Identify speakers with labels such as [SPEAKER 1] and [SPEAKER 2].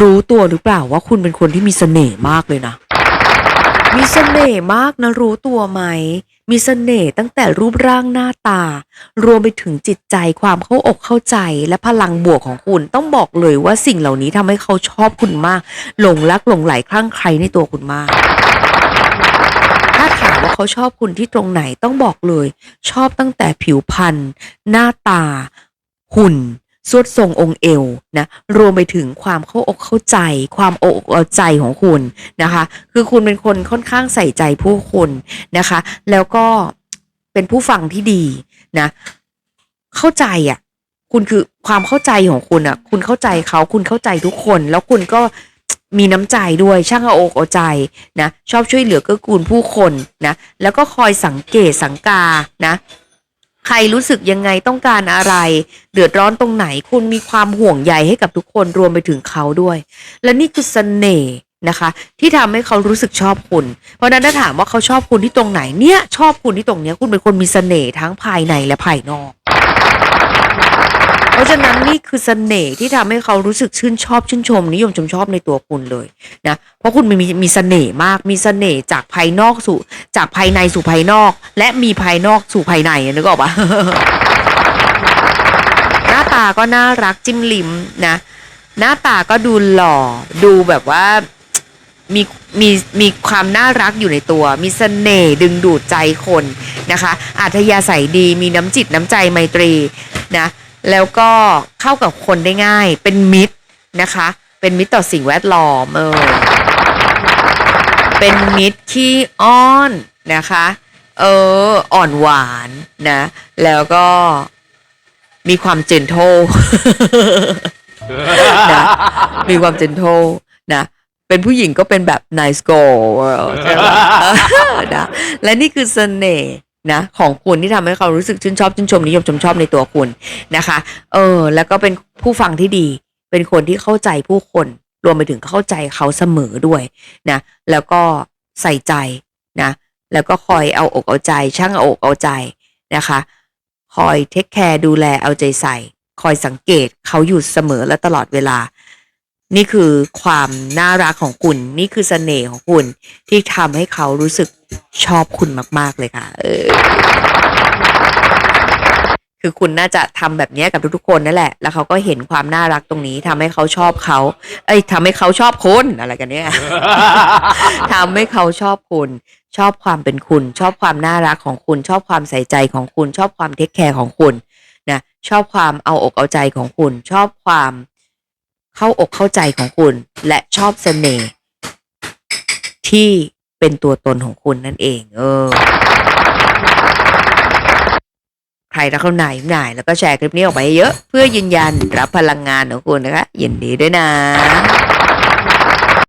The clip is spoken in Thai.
[SPEAKER 1] รู้ตัวหรือเปล่าว่าคุณเป็นคนที่มีเสน่ห์มากเลยนะ มีเสน่ห์มากนะรู้ตัวไหม มีเสน่ห์ตั้งแต่รูปร่างหน้าตา รวมไปถึงจิตใจความเข้าอกเข้าใจและพลังบวกของคุณต้องบอกเลยว่าสิ่งเหล่านี้ทำให้เขาชอบคุณมาก หลงรักหลงไหลคลั่งใครในตัวคุณมากถ้าถามว่าเขาชอบคุณที่ตรงไหนต้องบอกเลย ชอบตั้งแต่ผิวพรรณหน้าตา หุ่น สวดทรงองค์เอวนะรวมไปถึงความเข้าอกเข้าใจ ความโอกเอาใจของคุณนะคะ คือคุณเป็นคนค่อนข้างใส่ใจผู้คนนะคะ แล้วก็เป็นผู้ฟังที่ดีนะ เข้าใจอะ คุณคือความเข้าใจของคุณอะ คุณเข้าใจเขาคุณเข้าใจทุกคน แล้วคุณก็มีน้ำใจด้วยช่างเอาอกเอาใจนะ ชอบช่วยเหลือเกื้อกูลผู้คนนะ แล้วก็คอยสังเกตสังกานะ ใครรู้สึกยังไงต้องการอะไร เดือดร้อนตรงไหนคุณมีความห่วงใยให้กับทุกคนรวมไปถึงเขาด้วย และนี่คือเสน่ห์นะคะ ที่ทำให้เขารู้สึกชอบคุณ เพราะนั้นถ้าถามว่าเขาชอบคุณที่ตรงไหนเนี่ยชอบคุณที่ตรงเนี้ยคุณเป็นคนมีเสน่ห์ทั้งภายในและภายนอก ราะฉะนั้นนี่คือเสน่ห์ที่ทำให้เขารู้สึกชื่นชอบชื่นชม นิยมชมชอบในตัวคุณเลยนะเพราะคุณมีมีเสน่ห์มากมีเสน่ห์จากภายนอกสู่จากภายในสู่ภายนอก และมีภายนอกสู่ภายในนึกออกปะหน้าตาก็น่ารักจิ้มลิ้มนะ หน้าตาก็ดูหล่อดูแบบว่ามีมีมีความน่ารักอยู่ในตัว มีเสน่ห์ดึงดูดใจคนนะคะอัธยาศัยดีมีน้ำจิตน้ำใจไมตรีนะ แล้วก็เข้ากับคนได้ง่ายเป็นมิตรนะคะ เป็นมิตรต่อสิ่งแวดล้อมเออเป็นมิตรขี้อ้อนนะคะ เอออ่อนหวานนะ แล้วก็มีความเจนโทนะมีความเจนโทนะเป็นผู้หญิงก็เป็นแบบ nice girl ใช่ไหมนะและนี่คือเสน่ห์ นะของคุณที่ทำให้เขารู้สึกชื่นชอบชื่นชมนิยมชมชอบในตัวคุณนะคะ เออ แล้วก็เป็นผู้ฟังที่ดี เป็นคนที่เข้าใจผู้คน รวมไปถึงเข้าใจเขาเสมอด้วยนะ แล้วก็ใส่ใจนะ แล้วก็คอยเอาอกเอาใจ ช่างเอาอกเอาใจนะคะ คอยเทคแคร์ดูแลเอาใจใส่ คอยสังเกตเขาอยู่เสมอและตลอดเวลา นี่คือความน่ารักของคุณ นี่คือเสน่ห์ของคุณ ที่ทำให้เขารู้สึกชอบคุณมาก ๆ เลยค่ะ เออ คือคุณน่าจะทำแบบนี้กับทุกๆคนนั่นแหละ แล้วเขาก็เห็นความน่ารักตรงนี้ทำให้เขาชอบเขา เอ้ยทำให้เขาชอบคุณอะไรกันเนี่ยทำให้เขาชอบคุณ ชอบความเป็นคุณ ชอบความน่ารักของคุณ ชอบความใส่ใจของคุณ ชอบความเทคแคร์ของคุณนะ ชอบความเอาอกเอาใจของคุณ ชอบความ เข้าอกเข้าใจของคุณ และชอบเสน่ห์ที่เป็นตัวตนของคุณนั่นเอง เออ ใครรักเขาไหนไหนแล้วก็แชร์คลิปนี้ออกไปเยอะ เพื่อยืนยันรับพลังงานของคุณนะคะยินดีด้วยนะ